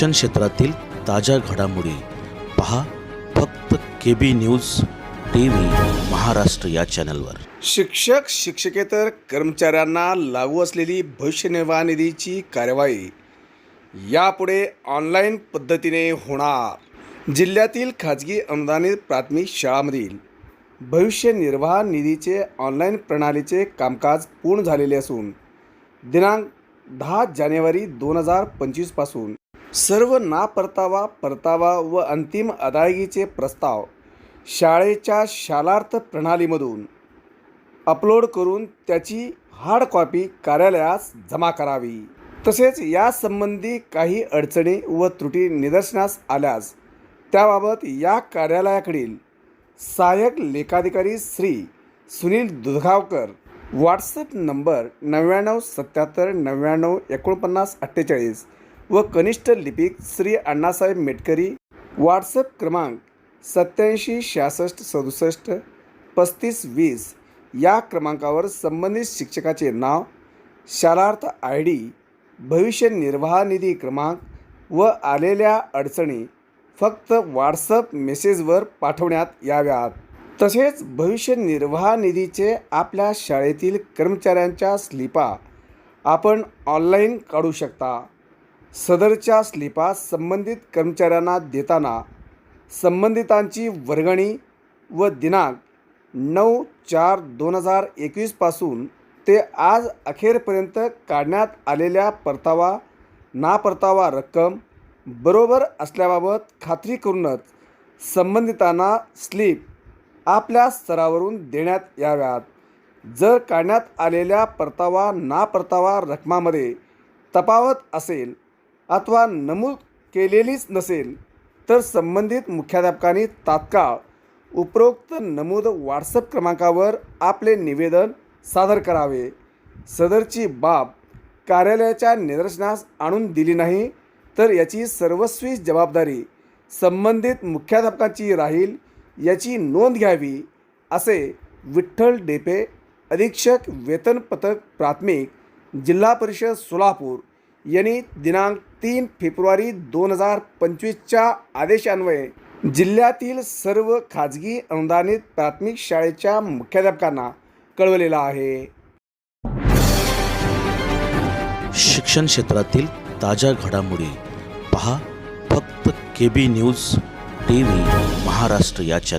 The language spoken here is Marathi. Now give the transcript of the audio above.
शिक्षण क्षेत्रातील ताज्या घडामोडी पहा फक्त K B news T V Maharashtra या चॅनलवर. शिक्षक शिक्षकेतर कर्मचाऱ्यांना लागू असलेली भविष्य निर्वाह निधीची कार्यवाही यापुढे ऑनलाईन पद्धतीने होणार. जिल्ह्यातील खाजगी अनुदानित प्राथमिक शाळांमधील भविष्य निर्वाह निधीचे ऑनलाईन प्रणालीचे कामकाज पूर्ण झालेले असून दिनांक दहा जानेवारी दोन हजार पंचवीसपासून सर्व ना परतावा परतावा व अंतिम अदायगीचे प्रस्ताव शाळेच्या शालार्थ प्रणालीमधून अपलोड करून त्याची हार्ड कॉपी कार्यालयास जमा करावी. तसेच यासंबंधी काही अडचणी व त्रुटी निदर्शनास आल्यास त्याबाबत या कार्यालयाकडील सहाय्यक लेखाधिकारी श्री सुनील दुधगावकर व्हॉट्सअप नंबर नव्याण्णव सत्याहत्तर नव्याण्णव एकोणपन्नास अठ्ठेचाळीस व कनिष्ठ लिपिक श्री अण्णासाहेब मेटकरी व्हॉट्सअप क्रमांक सत्याऐंशी शहासष्ट सदुसष्ट पस्तीस वीस या क्रमांकावर संबंधित शिक्षकाचे नाव शालार्थ आय डी भविष्य निर्वाह निधी क्रमांक व आलेल्या अडचणी फक्त व्हॉट्सअप मेसेजवर पाठवण्यात याव्यात. तसेच भविष्य निर्वाह निधीचे आपल्या शाळेतील कर्मचाऱ्यांच्या स्लिपा आपण ऑनलाईन काढू शकता. सदरच्या स्लिपा संबंधित कर्मचाऱ्यांना देताना संबंधितांची वर्गणी व दिनांक नऊ चार दोन हजार एकवीसपासून ते आज अखेरपर्यंत काढण्यात आलेल्या परतावा नापरतावा रक्कम बरोबर असल्याबाबत खात्री करूनच संबंधितांना स्लिप आपल्या स्तरावरून देण्यात याव्यात. जर काढण्यात आलेल्या परतावा नापरतावा रकमामध्ये तफावत असेल अथवा नमूद केलेलीच नसेल तर संबंधित मुख्याध्यापकांनी तात्काळ उपरोक्त नमूद व्हॉट्सअप क्रमांकावर आपले निवेदन सादर करावे. सदरची बाब कार्यालयाच्या निदर्शनास आणून दिली नाही तर याची सर्वस्वी जबाबदारी संबंधित मुख्याध्यापकाची राहील याची नोंद घ्यावी असे विठ्ठल डेपे अधीक्षक वेतन पथक प्राथमिक जिल्हा परिषद सोलापूर यांनी दिनांक तीन फेब्रुवारी दोन हजार पंचवीसच्या आदेशान्वये जिल्ह्यातील सर्व खाजगी अनुदानित प्राथमिक शाळेच्या मुख्याध्यापकांना कळवलेला आहे. शिक्षण क्षेत्रातील ताज्या घडामोडी पहा फक्त K B news T V Maharashtra या चॅनल